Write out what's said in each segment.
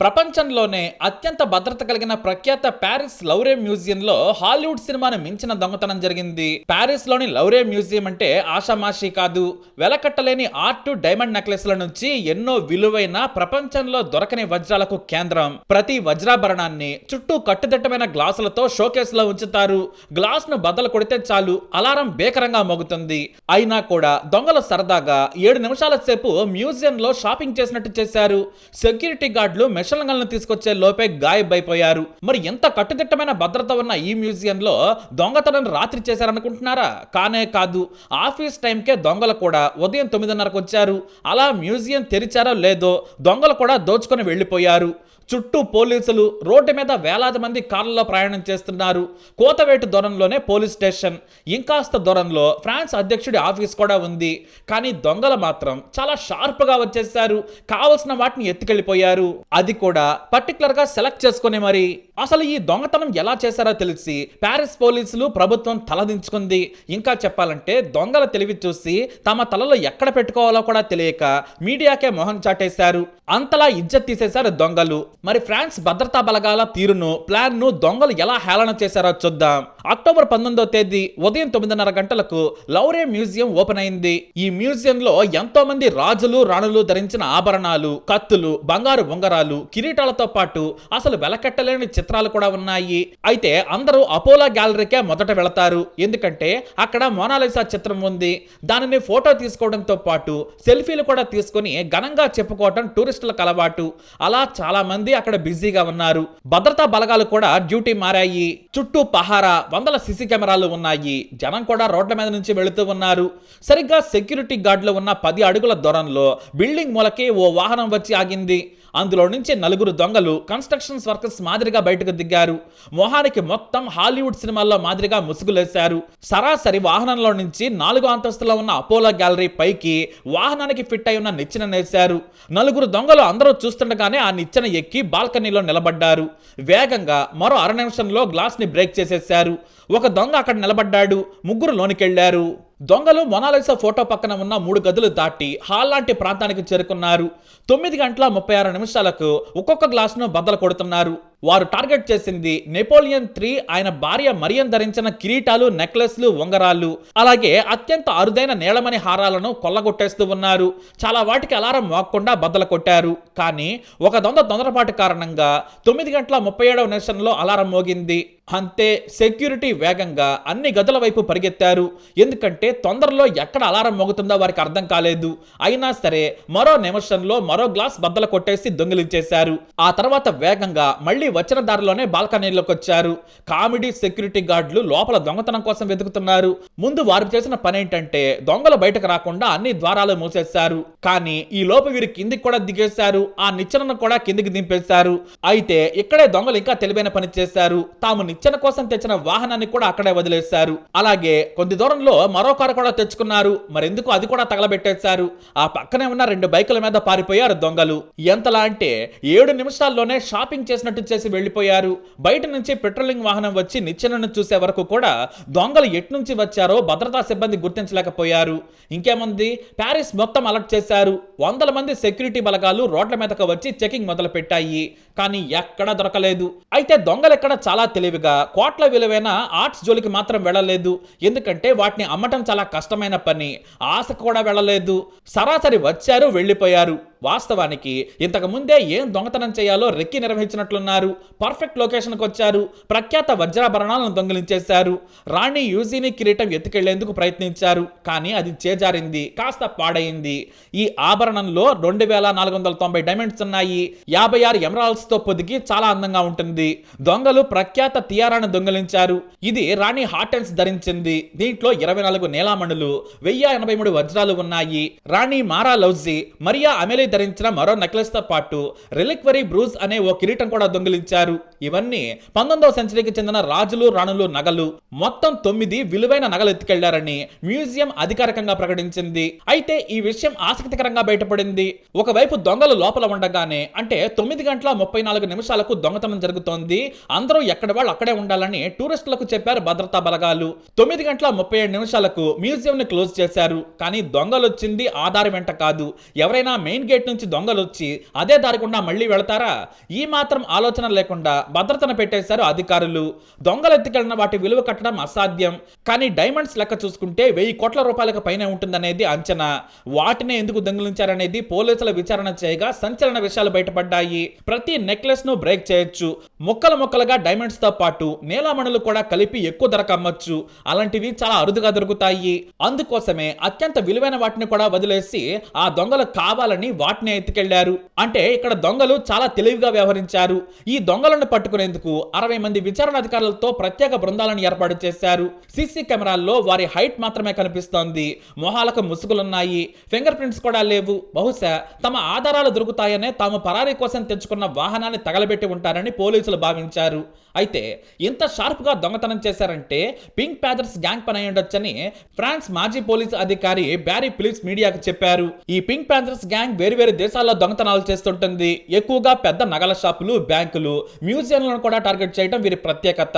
ప్రపంచంలోనే అత్యంత భద్రత కలిగిన ప్రఖ్యాత ప్యారిస్ లౌరే మ్యూజియంలో హాలీవుడ్ సినిమాను మించిన దొంగతనం జరిగింది. ప్యారిస్లోని లౌరే మ్యూజియం అంటే ఆషామాషి కాదు. వెలకట్టలేని ఆర్ట్ డైమండ్ నెక్లెస్ల నుంచి ఎన్నో విలువైన ప్రపంచంలో దొరకని వజ్రాలకు కేంద్రం. ప్రతి వజ్రాభరణాన్ని చుట్టూ కట్టుదిట్టమైన గ్లాసులతో షోకేస్లో ఉంచుతారు. గ్లాస్ను బద్దలు కొడితే చాలు. అలారం బేకరంగా మోగుతుంది. అయినా కూడా దొంగలు సరదాగా ఏడు నిమిషాల సేపు మ్యూజియంలో షాపింగ్ చేసినట్టు చేశారు. సెక్యూరిటీ గార్డులు మెషన్లను తీసుకొచ్చే లోపే గాయబైపోయారు. మరి ఎంత కట్టుదిట్టమైన భద్రత ఉన్న ఈ మ్యూజియంలో దొంగతనం రాత్రి చేశారనుకుంటున్నారా? కానే కాదు ఆఫీస్ టైంకే దొంగలు కూడా ఉదయం తొమ్మిదిన్నరకు వచ్చారు అలా మ్యూజియం తెరిచారో లేదో దొంగలు కూడా దోచుకొని వెళ్ళిపోయారు. చుట్టూ పోలీసులు రోడ్డు మీద వేలాది మంది కార్లలో ప్రయాణం చేస్తున్నారు. కోతవేటు దూరంలోనే పోలీస్ స్టేషన్. ఇంకాస్త దూరంలో ఫ్రాన్స్ అధ్యక్షుడి ఆఫీస్ కూడా ఉంది. కానీ దొంగలు మాత్రం చాలా షార్ప్గా వచ్చేసారు కావలసిన వాటిని ఎత్తుకెళ్ళిపోయారు. అది కూడా పర్టికులర్గా సెలెక్ట్ చేసుకుని మరి అసలు ఈ దొంగతనం ఎలా చేశారో తెలిసి ప్యారిస్ పోలీసులు ప్రభుత్వం తలదించుకుంది. ఇంకా చెప్పాలంటే దొంగల తెలివి చూసి తమ తలలో ఎక్కడ పెట్టుకోవాలో కూడా తెలియక మీడియాకే మొహం చాటేశారు. అంతలా ఇజ్జత్ తీసేశారు దొంగలు. మరి ఫ్రాన్స్ భద్రతా బలగాల తీరును ప్లాన్ను దొంగలు ఎలా హేళన చేశారో చూద్దాం. అక్టోబర్ పంతొమ్మిదో తేదీ ఉదయం తొమ్మిదిన్నర గంటలకు లౌరే మ్యూజియం ఓపెన్ అయింది. ఈ మ్యూజియం లో ఎంతో మంది రాజులు రాణులు ధరించిన ఆభరణాలు కత్తులు బంగారు ఉంగరాలు కిరీటాలతో పాటు అసలు వెలకట్టలేని చిత్రాలు కూడా ఉన్నాయి. అయితే అందరూ అపోలో గ్యాలరీకే మొదట వెళతారు. ఎందుకంటే అక్కడ మోనాలిసా చిత్రం ఉంది. దానిని ఫోటో తీసుకోవడంతో పాటు సెల్ఫీలు కూడా తీసుకొని ఘనంగా చెప్పుకోవటం టూరిస్టులకు అలవాటు. అలా చాలా మంది అక్కడ బిజీగా ఉన్నారు. భద్రతా బలగాలు కూడా డ్యూటీ మారాయి. చుట్టూ పహారా వందల సిసి కెమెరాలు ఉన్నాయి. జనం కూడా రోడ్ల మీద నుంచి వెళుతూ ఉన్నారు. సరిగ్గా సెక్యూరిటీ గార్డులు ఉన్న పది అడుగుల దూరంలో బిల్డింగ్ మూలకి ఓ వాహనం వచ్చి ఆగింది. అందులో నుంచి నలుగురు దొంగలు కన్స్ట్రక్షన్స్ వర్కర్స్ మాదిరిగా బయటకు దిగారు. మొహానికి మొత్తం హాలీవుడ్ సినిమాల్లో మాదిరిగా ముసుగులేశారు. సరాసరి వాహనంలో నుంచి నాలుగో అంతస్తులో ఉన్న అపోలో గ్యాలరీ పైకి వాహనానికి ఫిట్ అయి ఉన్న నిచ్చెన నేశారు. నలుగురు దొంగలు అందరూ చూస్తుండగానే ఆ నిచ్చెన ఎక్కి బాల్కనీలో నిలబడ్డారు. వేగంగా మరో అర నిమిషంలో గ్లాస్ని బ్రేక్ చేసేశారు. ఒక దొంగ అక్కడ నిలబడ్డాడు. ముగ్గురు లోనికెళ్ళారు దొంగలు మొనాలిసా ఫోటో పక్కన ఉన్న మూడు గదులు దాటి హాల్ లాంటి ప్రాంతానికి చేరుకున్నారు. తొమ్మిది గంటల ముప్పై ఆరు నిమిషాలకు ఒక్కొక్క గ్లాసును బద్దలు కొడుతున్నారు. వారు టార్గెట్ చేసింది నెపోలియన్ త్రీ ఆయన భార్య మరియన్ ధరించిన కిరీటాలు నెక్లెస్లు ఉంగరాలు. అలాగే అత్యంత అరుదైన నీలమణి హారాలను కొల్లగొట్టేస్తూ ఉన్నారు. చాలా వాటికి అలారం మోగకుండా బద్దలు కొట్టారు. కానీ ఒక దొంగ తొందరపాటు కారణంగా తొమ్మిది గంటల ముప్పై ఏడవ నిమిషంలో అలారం మోగింది. అంతే సెక్యూరిటీ వేగంగా అన్ని గదుల వైపు పరిగెత్తారు. ఎందుకంటే తొందరలో ఎక్కడ అలారం మోగుతుందో వారికి అర్థం కాలేదు. అయినా సరే మరో నిమిషంలో మరో గ్లాస్ బద్దలు కొట్టేసి దొంగిలించేశారు. ఆ తర్వాత వేగంగా మళ్ళీ వచ్చిన దారిలోనే బాల్కనీలోకి వచ్చారు. కామెడీ సెక్యూరిటీ గార్డులు లోపల దొంగతనం కోసం వెతుకుతున్నారు. ముందు వారు చేసిన పని ఏంటంటే దొంగలు బయటకు రాకుండా అన్ని ద్వారాలు మూసేశారు. కానీ ఈ లోపు వీరు కిందికి కూడా దిగేశారు. ఆ నిచ్చెనను కూడా కిందికి దింపేశారు. అయితే ఇక్కడే దొంగలు ఇంకా తెలివైన పని చేశారు. తాము నిచ్చెన కోసం తెచ్చిన వాహనాన్ని కూడా అక్కడే వదిలేశారు. అలాగే కొద్ది దూరంలో మరో కారు కూడా తెచ్చుకున్నారు. మరెందుకు అది కూడా తగలబెట్టేశారు. ఆ పక్కనే ఉన్న రెండు బైకుల మీద పారిపోయారు దొంగలు. ఎంతలా అంటే ఏడు నిమిషాల్లోనే షాపింగ్ చేసినట్టు చేసి వెళ్ళిపోయారు బయట నుంచి పెట్రోలింగ్ వాహనం వచ్చి నిచ్చెనను చూసే వరకు కూడా దొంగలు ఎట్నుంచి వచ్చారో భద్రతా సిబ్బంది గుర్తించలేకపోయారు. ఇంకేముంది? ప్యారిస్ మొత్తం అలర్ట్ చేశారు. వందల మంది సెక్యూరిటీ బలగాలు రోడ్ల మీదకు వచ్చి చెకింగ్ మొదలు పెట్టాయి కానీ ఎక్కడా దొరకలేదు. అయితే దొంగలు ఎక్కడ చాలా తెలివిగా కోట్ల విలువైన ఆర్ట్స్ జోలికి మాత్రం వెళ్ళలేదు. ఎందుకంటే వాటిని అమ్మటం చాలా కష్టమైన పని. ఆశ కూడా వెళ్ళలేదు. సరాసరి వచ్చారు వెళ్ళిపోయారు. వాస్తవానికి ఇంతకు ముందే ఏం దొంగతనం చేయాలో రెక్కి నిర్వహించినట్లున్నారు. పర్ఫెక్ట్ లొకేషన్కి వచ్చారు ప్రఖ్యాత వజ్రాభరణాలను దొంగిలించేశారు. రాణి యూజీని కిరీటం ఎత్తుకెళ్ళేందుకు ప్రయత్నించారు కానీ అది చేజారింది కాస్త పాడైంది. ఈ ఆభరణంలో రెండు వేల నాలుగు వందల తొంభై డైమండ్స్ ఉన్నాయి. యాభై ఆరు ఎమరాల్స్తో పొదిగి చాలా అందంగా ఉంటుంది. దొంగలు ప్రఖ్యాత తియారాను దొంగిలించారు. ఇది రాణి హాటెన్స్ ధరించింది. దీంట్లో ఇరవై నాలుగు నీలామణులు వెయ్యి ఎనభై మూడు వజ్రాలు ఉన్నాయి. రాణి మారా లౌజీ మరియా అమెలి ధరించిన మరో నెక్లెస్తో పాటు రిలిక్వరీ బ్రూజ్ అనే ఓ కిరీటం కూడా దొంగిలి పిలిచారు ఇవన్నీ పంతొమ్మిదవ సెంచరీకి చెందిన రాజులు రాణులు నగలు. మొత్తం తొమ్మిది విలువైన నగలు ఎత్తుకెళ్ళారని మ్యూజియం అధికారికంగా ప్రకటించింది. అయితే ఈ విషయం ఆసక్తికరంగా బయటపడింది. ఒకవైపు దొంగలు లోపల ఉండగానే అంటే తొమ్మిది గంటల ముప్పై నాలుగు నిమిషాలకు దొంగతనం జరుగుతోంది. అందరూ ఎక్కడ వాళ్ళు అక్కడే ఉండాలని టూరిస్టులకు చెప్పారు భద్రతా బలగాలు. తొమ్మిది గంటల ముప్పై ఏడు నిమిషాలకు మ్యూజియం ని క్లోజ్ చేశారు. కానీ దొంగలు వచ్చింది ఆధారం వెంట కాదు. ఎవరైనా మెయిన్ గేట్ నుంచి దొంగలు వచ్చి అదే దారి గుండా మళ్ళీ వెళతారా? ఈ మాత్రం ఆలోచన లేకుండా భద్రతను పెట్టేశారు అధికారులు. దొంగలు ఎత్తుకెళ్ళిన వాటి విలువ కట్టడం అసాధ్యం. కానీ డైమండ్స్ లెక్క చూసుకుంటే వెయ్యి కోట్ల రూపాయలకు పైనే ఉంటుందనేది అంచనా. వాటిని ఎందుకు దొంగిలించారనేది పోలీసుల విచారణ చేయగా సంచలన విషయాలు బయటపడ్డాయి. ప్రతి నెక్లెస్ను బ్రేక్ చేయొచ్చు. ముక్కలు ముక్కలుగా డైమండ్స్తో పాటు నీలామణులు కూడా కలిపి ఎక్కువ ధరకు అమ్మొచ్చు. అలాంటివి చాలా అరుదుగా దొరుకుతాయి. అందుకోసమే అత్యంత విలువైన వాటిని కూడా వదిలేసి ఆ దొంగలు కావాలని వాటిని ఎత్తుకెళ్ళారు. అంటే ఇక్కడ దొంగలు చాలా తెలివిగా వ్యవహరించారు. ఈ దొంగలను పట్టుకునేందుకు అరవై మంది విచారణ అధికారులతో ప్రత్యేక బృందాలను ఏర్పాటు చేశారు. సీసీ కెమెరాల్లో వారి హైట్ మాత్రమే కనిపిస్తోంది. మొహాలకు ముసుగులున్నాయి. ఫింగర్ ప్రింట్స్ కూడా లేవు. బహుశా తమ ఆధారాలు దొరుకుతాయనే తాము పరారీ కోసం తెచ్చుకున్న వాహనాన్ని తగలబెట్టి ఉంటారని పోలీసులు భావించారు. అయితే ఇంత షార్ప్గా దొంగతనం చేశారంటే పింక్ ప్యాదర్స్ గ్యాంగ్ పని అయి ఉండొచ్చని ఫ్రాన్స్ మాజీ పోలీస్ అధికారి బ్యారీ ఫిలిప్స్ మీడియాకు చెప్పారు. ఈ పింక్ ప్యాంథర్స్ గ్యాంగ్ వేరువేరు దేశాల్లో దొంగతనాలు చేస్తుంటుంది. ఎక్కువగా పెద్ద నగల షాపులు బ్యాంకులు మ్యూజియంలను కూడా టార్గెట్ చేయడం వీరి ప్రత్యేకత.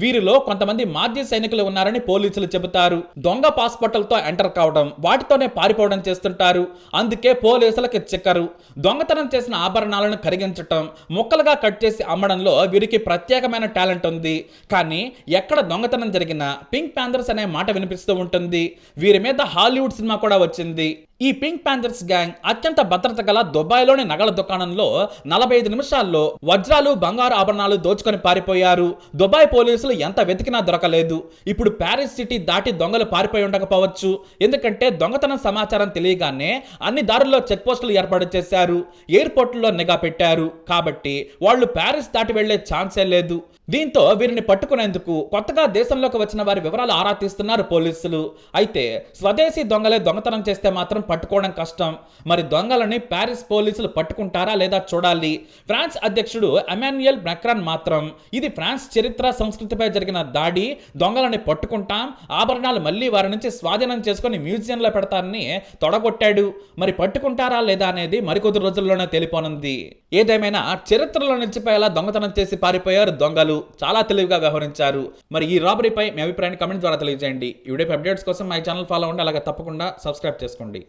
వీరిలో కొంతమంది మాజీ సైనికులు ఉన్నారని పోలీసులు చెబుతారు. దొంగ పాస్పోర్ట్లతో ఎంటర్ కావడం వాటితోనే పారిపోవడం చేస్తుంటారు. అందుకే పోలీసులకి చిక్కరు. దొంగతనం చేసిన ఆభరణాలను కరిగించటం ముక్కలుగా కట్ చేసి అమ్మడంలో వీరికి ప్రత్యేకమైన టాలెంట్ ఉంది. కానీ ఎక్కడ దొంగతనం జరిగినా పింక్ ప్యాంథర్స్ అనే మాట వినిపిస్తూ ఉంటుంది. వీరి మీద హాలీవుడ్ సినిమా కూడా వచ్చింది. ఈ పింక్ ప్యాంథర్స్ గ్యాంగ్ అత్యంత భద్రత గల దుబాయ్లోని నగల దుకాణంలో నలభై ఐదు నిమిషాల్లో వజ్రాలు బంగారు ఆభరణాలు దోచుకొని పారిపోయారు. దుబాయ్ పోలీసులు ఎంత వెతికినా దొరకలేదు. ఇప్పుడు ప్యారిస్ సిటీ దాటి దొంగలు పారిపోయి ఉండకపోవచ్చు. ఎందుకంటే దొంగతనం సమాచారం తెలియగానే అన్ని దారుల్లో చెక్ పోస్టులు ఏర్పాటు చేశారు. ఎయిర్పోర్ట్లో నిఘా పెట్టారు. కాబట్టి వాళ్ళు ప్యారిస్ దాటి వెళ్ళే ఛాన్సే లేదు. దీంతో వీరిని పట్టుకునేందుకు కొత్తగా దేశంలోకి వచ్చిన వారి వివరాలు ఆరా తీస్తున్నారు పోలీసులు. అయితే స్వదేశీ దొంగలే దొంగతనం చేస్తే మాత్రం పట్టుకోవడం కష్టం. మరి దొంగలని ప్యారిస్ పోలీసులు పట్టుకుంటారా లేదా చూడాలి. ఫ్రాన్స్ అధ్యక్షుడు ఎమాన్యుయల్ మెక్రాన్ మాత్రం ఇది ఫ్రాన్స్ చరిత్ర సంస్కృతిపై జరిగిన దాడి దొంగలని పట్టుకుంటాం ఆభరణాలు మళ్ళీ వారి నుంచి స్వాధీనం చేసుకుని మ్యూజియంలో పెడతారని తొడగొట్టాడు. మరి పట్టుకుంటారా లేదా అనేది మరికొద్ది రోజుల్లోనే తెలిపోనుంది ఏదేమైనా చరిత్రలో నిలిచిపోయేలా దొంగతనం చేసి పారిపోయారు దొంగలు. చాలా తెలివిగా వ్యవహరించారు. మరి ఈ రాబరీపై మీ అభిప్రాయాన్ని కమెంట్ ద్వారా తెలియజేయండి. ఈ వీడియో అప్డేట్స్ కోసం మా ఛానల్ ఫాలో అవ్వండి. అలాగే తప్పకుండా సబ్స్క్రైబ్ చేసుకోండి.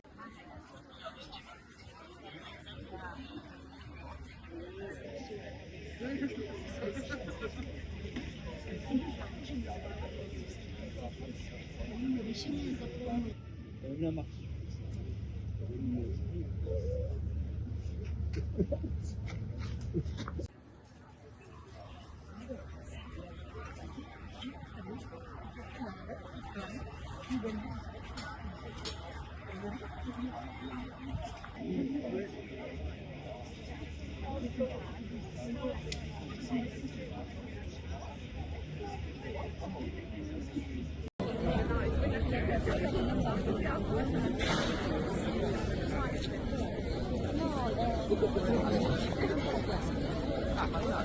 Ah, faz nada.